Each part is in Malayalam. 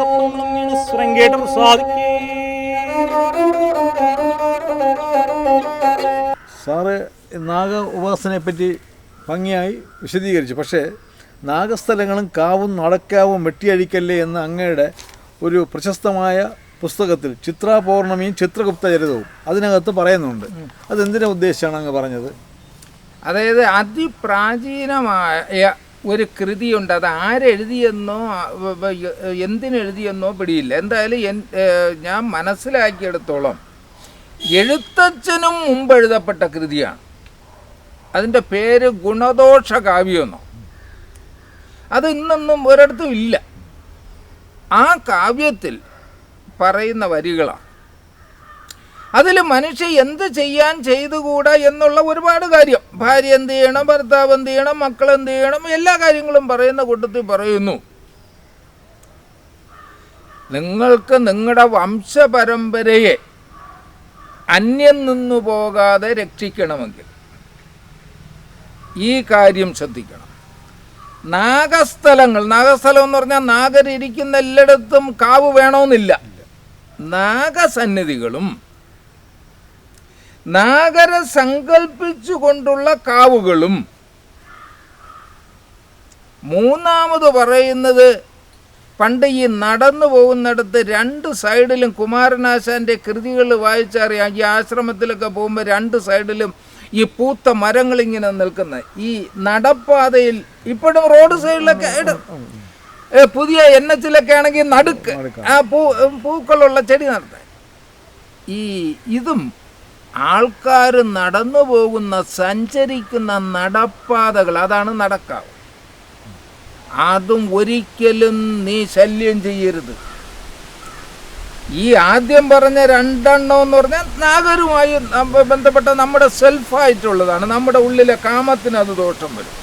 സപ്തങ്ങളും വീണസ്വരം കേട്ടും സാധിക്കേ. സാറ് നാഗ ഉപാസനയെപ്പറ്റി ഭംഗിയായി വിശദീകരിച്ചു. പക്ഷേ നാഗസ്ഥലങ്ങളും കാവും നടക്കാവും വെട്ടിയഴിക്കല്ലേ എന്ന അങ്ങയുടെ ഒരു പ്രശസ്തമായ പുസ്തകത്തിൽ ചിത്രാപൗർണമിയും ചിത്രഗുപ്ത ചരിതവും അതിനകത്ത് പറയുന്നുണ്ട്. അതെന്തിനെ ഉദ്ദേശിച്ചാണ് അങ്ങ് പറഞ്ഞത്? അതായത് അതിപ്രാചീനമായ ഒരു കൃതിയുണ്ട്. അത് ആരെഴുതിയെന്നോ എന്തിനെഴുതിയെന്നോ പിടിയില്ല. എന്തായാലും ഞാൻ മനസ്സിലാക്കിയെടുത്തോളം. എഴുത്തച്ഛനും മുമ്പ് എഴുതപ്പെട്ട കൃതിയാണ്. അതിന്റെ പേര് ഗുണദോഷ കാവ്യമെന്നോ അത് ഇന്നൊന്നും ഒരിടത്തും ഇല്ല. ആ കാവ്യത്തിൽ പറയുന്ന വരികളാണ്. അതിൽ മനുഷ്യ എന്ത് ചെയ്യാൻ ചെയ്തുകൂടാ എന്നുള്ള ഒരുപാട് കാര്യം. ഭാര്യ എന്ത് ചെയ്യണം ഭർത്താവ് എന്ത് ചെയ്യണം മക്കൾ എന്ത് ചെയ്യണം എല്ലാ കാര്യങ്ങളും പറയുന്ന കൂട്ടത്തിൽ പറയുന്നു. നിങ്ങൾക്ക് നിങ്ങളുടെ വംശപരമ്പരയെ അന്യം നിന്നു പോകാതെ രക്ഷിക്കണമെങ്കിൽ ഈ കാര്യം ശ്രദ്ധിക്കണം. നാഗസ്ഥലങ്ങൾ നാഗസ്ഥലം എന്ന് പറഞ്ഞാൽ നാഗരിയ്ക്കുന്ന എല്ലായിടത്തും കാവ് വേണമെന്നില്ല. നാഗസന്നിധികളും നാഗരെ സങ്കല്പിച്ചുകൊണ്ടുള്ള കാവുകളും. മൂന്നാമത് പറയുന്നത് പണ്ട് ഈ നടന്നു പോകുന്നിടത്ത് രണ്ട് സൈഡിലും കുമാരനാശാന്റെ കൃതികൾ വായിച്ചറിയാം ഈ ആശ്രമത്തിലൊക്കെ പോകുമ്പോൾ രണ്ട് സൈഡിലും ഈ പൂത്ത മരങ്ങളിങ്ങനെ നിൽക്കുന്ന. ഈ നടപ്പാതയിൽ ഇപ്പോഴും റോഡ് സൈഡിലൊക്കെ പുതിയ എൻ എച്ചിലൊക്കെ ആണെങ്കിൽ നടുക്ക് ആ പൂ പൂക്കളുള്ള ചെടി നടത്താൻ. ഈ ഇതും ആൾക്കാർ നടന്നു പോകുന്ന സഞ്ചരിക്കുന്ന നടപ്പാതകൾ അതാണ് നടക്കാവ്. അതും ഒരിക്കലും നീ ശല്യം ചെയ്യരുത്. ഈ ആദ്യം പറഞ്ഞ രണ്ടെണ്ണം എന്ന് പറഞ്ഞാൽ നാഗരുമായി ബന്ധപ്പെട്ട നമ്മുടെ സെൽഫായിട്ടുള്ളതാണ്. നമ്മുടെ ഉള്ളിലെ കാമത്തിന് അത് ദോഷം വരും.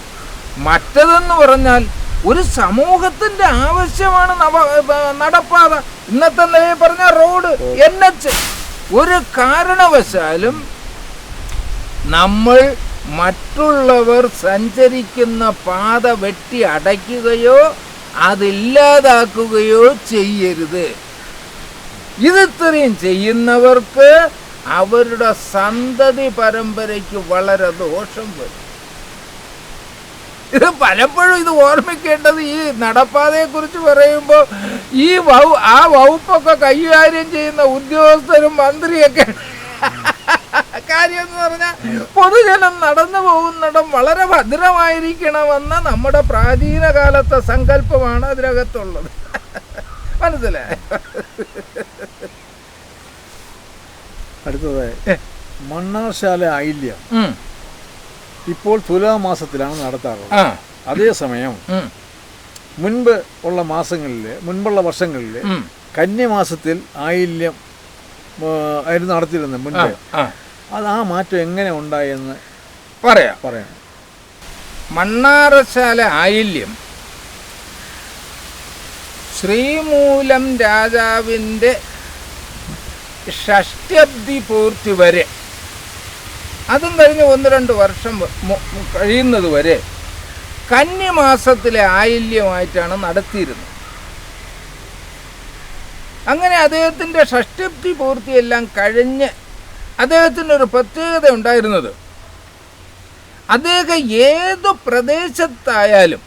മറ്റതെന്ന് പറഞ്ഞാൽ ഒരു സമൂഹത്തിന്റെ ആവശ്യമാണ് നവ നടപ്പാത. ഇന്നത്തെ നിലയിൽ പറഞ്ഞ റോഡ് എൻ എച്ച്. ഒരു കാരണവശാലും നമ്മൾ മറ്റുള്ളവർ സഞ്ചരിക്കുന്ന പാത വെട്ടി അടയ്ക്കുകയോ അതില്ലാതാക്കുകയോ ചെയ്യരുത്. ഇതിത്രയും ചെയ്യുന്നവർക്ക് അവരുടെ സന്തതി പരമ്പരയ്ക്ക് വളരെ ദോഷം വരും. ഇത് പലപ്പോഴും ഇത് ഓർമ്മിക്കേണ്ടത് ഈ നടപ്പാതയെ കുറിച്ച് പറയുമ്പോൾ ഈ വൗ ആ വകുപ്പൊക്കെ കൈകാര്യം ചെയ്യുന്ന ഉദ്യോഗസ്ഥരും മന്ത്രിയൊക്കെ കാര്യം എന്ന് പറഞ്ഞാൽ പൊതുജനം നടന്നു പോകുന്നിടം വളരെ ഭദ്രമായിരിക്കണമെന്ന നമ്മുടെ പ്രാചീന കാലത്തെ സങ്കല്പമാണ് അതിനകത്തുള്ളത്. മനസ്സിലായോ? അടുത്തത് മണ്ണാർശാല ഐല്യ ഇപ്പോൾ തുലാമാസത്തിലാണ് നടത്താറുള്ളത്. അതേസമയം മുൻപ് ഉള്ള മാസങ്ങളിൽ മുൻപുള്ള വർഷങ്ങളിൽ. കന്യമാസത്തിൽ ആയില്യം ആയിരുന്നു നടത്തിയിരുന്നത് മുൻപ്. അത് ആ മാറ്റം എങ്ങനെ ഉണ്ടായെന്ന് പറയാം. പറയാം. മണ്ണാറശാല ആയില്യം. ശ്രീമൂലം രാജാവിന്റെ ഷഷ്ട്യബ്ദി പൂർത്തി വരെ. അതും കഴിഞ്ഞ് ഒന്ന് രണ്ട് വർഷം കഴിയുന്നത് വരെ കന്നിമാസത്തിലെ ആയില്യമായിട്ടാണ് നടത്തിയിരുന്നത്. അങ്ങനെ അദ്ദേഹത്തിന്റെ ഷഷ്ട്യബ്ദി പൂർത്തിയെല്ലാം കഴിഞ്ഞ് അദ്ദേഹത്തിന് ഒരു പ്രത്യേകത ഉണ്ടായിരുന്നത്. അദ്ദേഹം ഏത് പ്രദേശത്തായാലും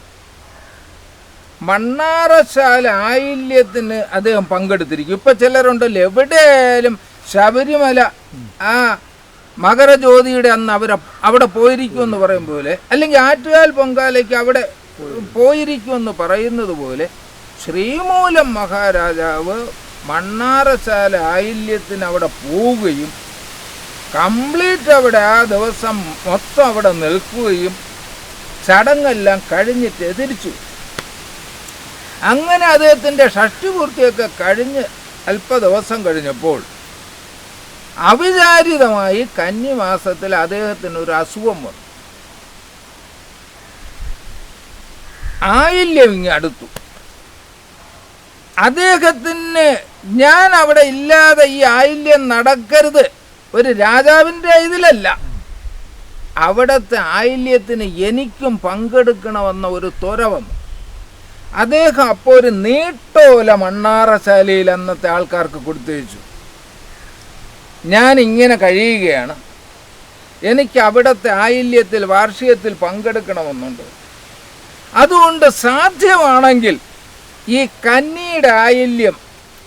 മണ്ണാറശാല ആയില്യത്തിന് അദ്ദേഹം പങ്കെടുത്തിരിക്കും. ഇപ്പം ചിലരുണ്ടല്ലോ എവിടെയായാലും ശബരിമല ആ മകരജ്യോതിയുടെ അന്ന് അവർ അവിടെ പോയിരിക്കുമെന്ന് പറയും പോലെ അല്ലെങ്കിൽ ആറ്റുകാൽ പൊങ്കാലയ്ക്ക് അവിടെ പോയിരിക്കുമെന്ന് പറയുന്നത് പോലെ ശ്രീമൂലം മഹാരാജാവ് മണ്ണാറശാല ആയില്യത്തിന് അവിടെ പോവുകയും കംപ്ലീറ്റ് അവിടെ ആ ദിവസം മൊത്തം അവിടെ നിൽക്കുകയും ചടങ്ങെല്ലാം കഴിഞ്ഞിട്ട് തിരിച്ചു. അങ്ങനെ അദ്ദേഹത്തിന്റെ ഷഷ്ടിപൂർത്തിയൊക്കെ കഴിഞ്ഞ് അല്പ ദിവസം കഴിഞ്ഞപ്പോൾ അവിചാരിതമായി കന്നിമാസത്തിൽ അദ്ദേഹത്തിന് ഒരു അസുഖം വന്നു. ആയില്യം ഇങ്ങ് അടുത്തു. അദ്ദേഹത്തിന് ഞാൻ അവിടെ ഇല്ലാതെ ഈ ആയില്യം നടക്കരുത്. ഒരു രാജാവിന്റെ ഇതിലല്ല. അവിടുത്തെ ആയില്യത്തിന് എനിക്കും പങ്കെടുക്കണമെന്ന ഒരു തുരവം അദ്ദേഹം അപ്പോൾ ഒരു നീട്ടോല മണ്ണാറശാലയിൽ അന്നത്തെ ആൾക്കാർക്ക് കൊടുത്തയച്ചു ഞാൻ ഇങ്ങനെ കഴിയുകയാണ്. എനിക്ക് അവിടുത്തെ ആയില്യത്തിൽ വാർഷികത്തിൽ പങ്കെടുക്കണമെന്നുണ്ട്. അതുകൊണ്ട് സാധ്യമാണെങ്കിൽ ഈ കന്നിയുടെ ആയില്യം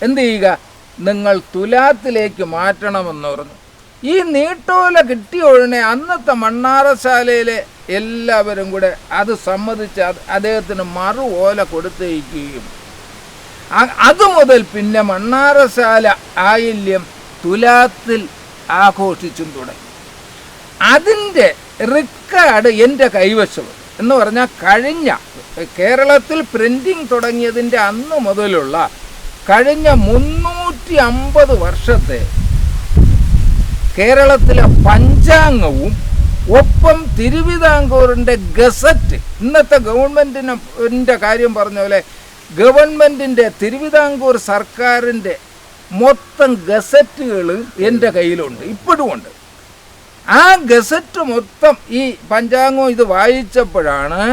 എന്ത് ചെയ്യുക? നിങ്ങൾ തുലാത്തിലേക്ക് മാറ്റണമെന്ന് പറഞ്ഞു. ഈ നീട്ടോല കിട്ടിയ ഉടനെ അന്നത്തെ മണ്ണാറശാലയിലെ എല്ലാവരും കൂടെ അത് സമ്മതിച്ച് അദ്ദേഹത്തിന് മറു ഓല കൊടുത്തയക്കുകയും അതുമുതൽ അത് മുതൽ പിന്നെ മണ്ണാറശാല ആയില്യം തുലാത്തിൽ ആഘോഷിച്ചും തുടങ്ങി. അതിന്റെ റിക്കാർഡ് എന്റെ കൈവശം എന്ന് പറഞ്ഞാൽ കഴിഞ്ഞ കേരളത്തിൽ പ്രിന്റിങ് തുടങ്ങിയതിന്റെ അന്ന് മുതലുള്ള കഴിഞ്ഞ മുന്നൂറ്റി അമ്പത് വർഷത്തെ കേരളത്തിലെ പഞ്ചാംഗവും ഒപ്പം തിരുവിതാംകൂറിന്റെ ഗസറ്റ്. ഇന്നത്തെ ഗവൺമെന്റിനെ കാര്യം പറഞ്ഞ പോലെ ഗവൺമെന്റിന്റെ തിരുവിതാംകൂർ സർക്കാരിന്റെ മൊത്തം ഗസറ്റുകൾ എന്റെ കയ്യിലുണ്ട് ഇപ്പോഴും ഉണ്ട്. ആ ഗസറ്റ് മൊത്തം ഈ പഞ്ചാംഗം ഇത് വായിച്ചപ്പോഴാണ്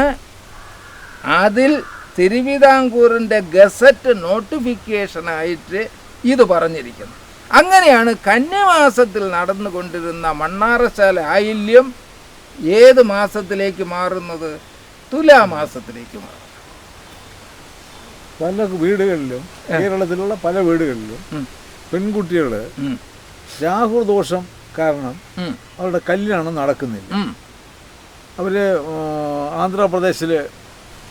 അതിൽ തിരുവിതാംകൂറിന്റെ ഗസറ്റ് നോട്ടിഫിക്കേഷനായിട്ട് ഇത് പറഞ്ഞിരിക്കുന്നത്. അങ്ങനെയാണ് കന്യമാസത്തിൽ നടന്നുകൊണ്ടിരുന്ന മണ്ണാറശാല ആയില്യം ഏത് മാസത്തിലേക്ക് മാറുന്നത്? തുലാമാസത്തിലേക്ക് മാറും. പല വീടുകളിലും കേരളത്തിലുള്ള പല വീടുകളിലും പെൺകുട്ടികൾ പെൺകുട്ടികൾ ദോഷം രാഹുദോഷം കാരണം അവരുടെ കല്യാണം നടക്കുന്നില്ല. അവർ അവർ ആന്ധ്രാപ്രദേശിൽ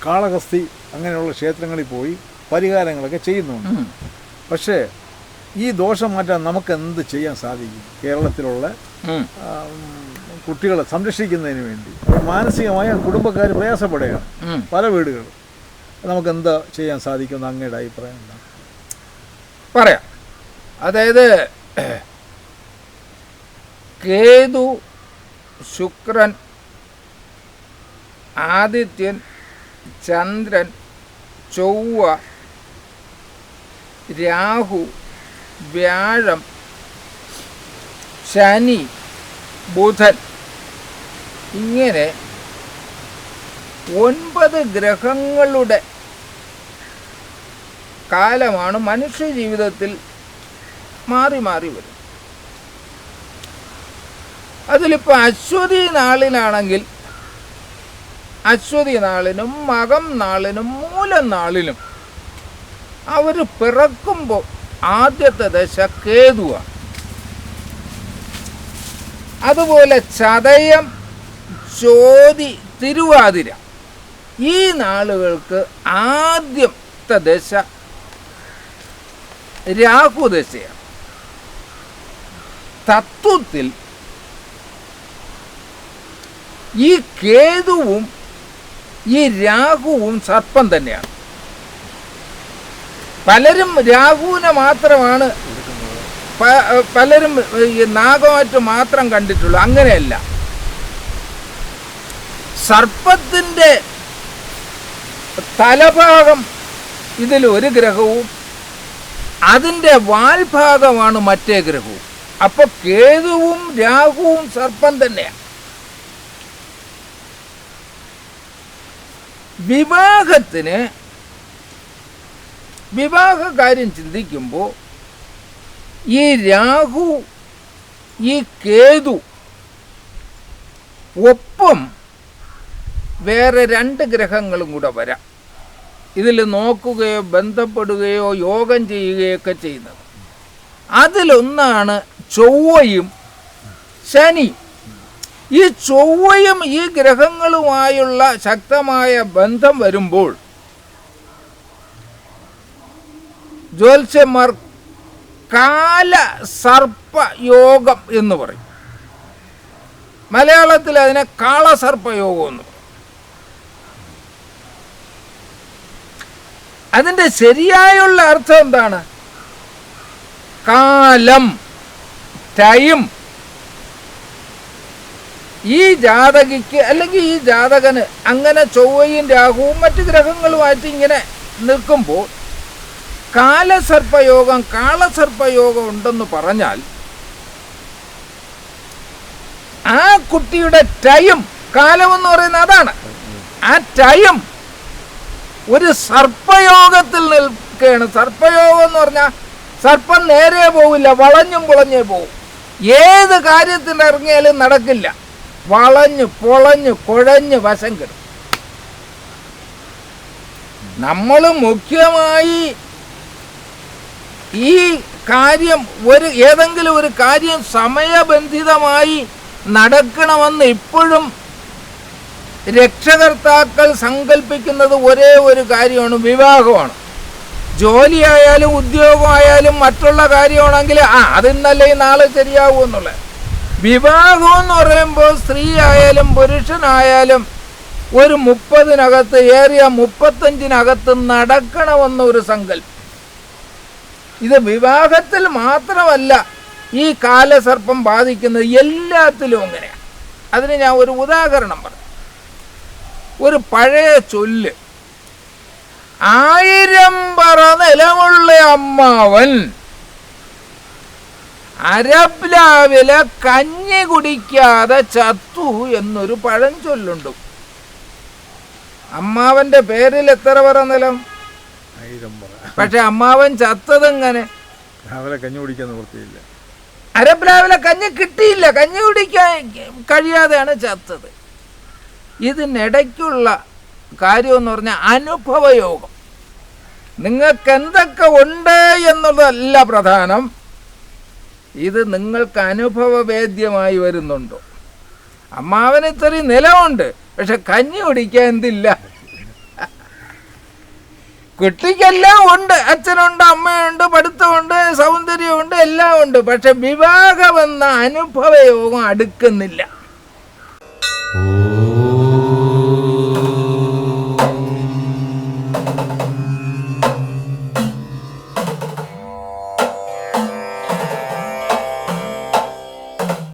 കാളഹസ്തി അങ്ങനെയുള്ള ക്ഷേത്രങ്ങളിൽ പോയി പരിഹാരങ്ങളൊക്കെ ചെയ്യുന്നുണ്ട്. പക്ഷേ ഈ ദോഷം മാറ്റാൻ നമുക്ക് എന്ത് ചെയ്യാൻ സാധിക്കും? കേരളത്തിലുള്ള കുട്ടികളെ സംരക്ഷിക്കുന്നതിന് വേണ്ടി. മാനസികമായ മാനസികമായി കുടുംബക്കാർ പ്രയാസപ്പെടുകയാണ്. പല വീടുകളും. നമുക്ക് എന്താ ചെയ്യാൻ സാധിക്കുമെന്ന് അങ്ങയുടെ അഭിപ്രായം എന്താണ്? പറയാം. അതായത് കേതു ശുക്രൻ ആദിത്യൻ ചന്ദ്രൻ ചൊവ്വ രാഹു വ്യാഴം ശനി ബുധൻ. ഇങ്ങനെ ഒൻപത് ഗ്രഹങ്ങളുടെ കാലമാണ് മനുഷ്യ ജീവിതത്തിൽ മാറി മാറി വരുന്നത്. അതിലിപ്പോൾ അശ്വതി നാളിലാണെങ്കിൽ അശ്വതി നാളിനും മകം നാളിനും മൂലം നാളിലും അവർ പിറക്കുമ്പോൾ ആദ്യത്തെ ദശ കേതുവാണ് അതുപോലെ ചതയം ചോതി തിരുവാതിര. ഈ നാളുകൾക്ക് ആദ്യത്തെ ദശ രാഹുദശയാണ് തത്വത്തിൽ ഈ കേതുവും ഈ രാഹുവും സർപ്പം തന്നെയാണ്. പലരും രാഹുവിനെ മാത്രമാണ് പലരും നാഗമാറ്റ് മാത്രം കണ്ടിട്ടുള്ളൂ. അങ്ങനെയല്ല. സർപ്പത്തിന്റെ തലഭാഗം ഇതിൽ ഒരു ഗ്രഹവും അതിന്റെ വാൽഭാഗമാണ് മറ്റേ ഗ്രഹവും. അപ്പൊ കേതുവും രാഹുവും സർപ്പം തന്നെയാണ്. വിവാഹത്തിന് വിവാഹ കാര്യം ചിന്തിക്കുമ്പോൾ ഈ രാഹു ഈ കേതു ഒപ്പം വേറെ രണ്ട് ഗ്രഹങ്ങളും കൂടെ വരാം. ഇതിൽ നോക്കുകയോ ബന്ധപ്പെടുകയോ യോഗം ചെയ്യുകയോ ഒക്കെ ചെയ്യുന്നത്. അതിലൊന്നാണ് ചൊവ്വയും ശനി ഈ ചൊവ്വയും ഈ ഗ്രഹങ്ങളുമായുള്ള ശക്തമായ ബന്ധം വരുമ്പോൾ ജ്യോത്സ്യന്മാർ കാല സർപ്പയോഗം എന്ന് പറയും. മലയാളത്തിൽ അതിനെ കാളസർപ്പയോഗം എന്ന് അതിന്റെ ശരിയായുള്ള അർത്ഥം എന്താണ്? കാലം ടൈം. ഈ ജാതകിക്ക് അല്ലെങ്കിൽ ഈ ജാതകന് അങ്ങനെ ചൊവ്വയും രാഹുവും മറ്റ് ഗ്രഹങ്ങളുമായിട്ട് ഇങ്ങനെ നിൽക്കുമ്പോൾ കാലസർപ്പയോഗം കാളസർപ്പയോഗം ഉണ്ടെന്ന് പറഞ്ഞാൽ ആ കുട്ടിയുടെ ടൈം കാലമെന്ന് പറയുന്ന അതാണ്. ആ ടൈം ഒരു സർപ്പയോഗത്തിൽ നിൽക്കുകയാണ്. സർപ്പയോഗം എന്ന് പറഞ്ഞാൽ സർപ്പം നേരെ പോവില്ല വളഞ്ഞും പൊളഞ്ഞേ പോവും. ഏത് കാര്യത്തിന് ഇറങ്ങിയാലും നടക്കില്ല. വളഞ്ഞു പൊളഞ്ഞ് കുഴഞ്ഞ് വശം കിടും. നമ്മൾ മുഖ്യമായി ഈ കാര്യം ഒരു ഏതെങ്കിലും ഒരു കാര്യം സമയബന്ധിതമായി നടക്കണമെന്ന് ഇപ്പോഴും രക്ഷകർത്താക്കൾ സങ്കല്പിക്കുന്നത് ഒരേ ഒരു കാര്യമാണ് വിവാഹമാണ്. ജോലിയായാലും ഉദ്യോഗമായാലും മറ്റുള്ള കാര്യമാണെങ്കിൽ ആ അതിന്നല്ലേ നാളെ ശരിയാവൂ എന്നുള്ളത്. വിവാഹം എന്ന് പറയുമ്പോൾ സ്ത്രീ ആയാലും പുരുഷനായാലും ഒരു മുപ്പതിനകത്ത് ഏറിയ മുപ്പത്തഞ്ചിനകത്ത് നടക്കണമെന്നൊരു സങ്കല്പം. ഇത് വിവാഹത്തിൽ മാത്രമല്ല ഈ കാലസർപ്പം ബാധിക്കുന്നത് എല്ലാത്തിലും അങ്ങനെയാണ് അതിന് ഞാൻ ഒരു ഉദാഹരണം പറഞ്ഞു. ഒരു പഴയ ചൊല്ല്. ആയിരം പറ നിലമുള്ള അമ്മാവൻ അരബ്ലാവിലെ കഞ്ഞി കുടിക്കാതെ ചത്തു എന്നൊരു പഴഞ്ചൊല്ലുണ്ട് അമ്മാവന്റെ പേരിൽ എത്ര പറ നിലം? ആയിരം പറ. പക്ഷെ അമ്മാവൻ ചത്തതെങ്ങനെ? രാവിലെ കഞ്ഞി കുടിക്കാൻ നിവൃത്തിയില്ല. അരപ്രാവിലെ കഞ്ഞി കിട്ടിയില്ല. കഞ്ഞി കുടിക്കാൻ കഴിയാതെയാണ് ചത്തത്. ഇതിനിടയ്ക്കുള്ള കാര്യം എന്ന് പറഞ്ഞാൽ അനുഭവയോഗം. നിങ്ങൾക്ക് എന്തൊക്കെ ഉണ്ട് എന്നുള്ളതല്ല പ്രധാനം. ഇത് നിങ്ങൾക്ക് അനുഭവവേദ്യമായി വരുന്നുണ്ടോ. അമ്മാവന് ഇത്രയും നിലമുണ്ട് പക്ഷെ കഞ്ഞി കുടിക്കാൻ എന്തില്ല? കുട്ടിക്കെല്ലാം ഉണ്ട് അച്ഛനുണ്ട് അമ്മയുണ്ട് പഠിത്തമുണ്ട് സൗന്ദര്യമുണ്ട് എല്ലാം ഉണ്ട് പക്ഷെ വിവാഹമെന്ന അനുഭവയോഗം അടുക്കുന്നില്ല.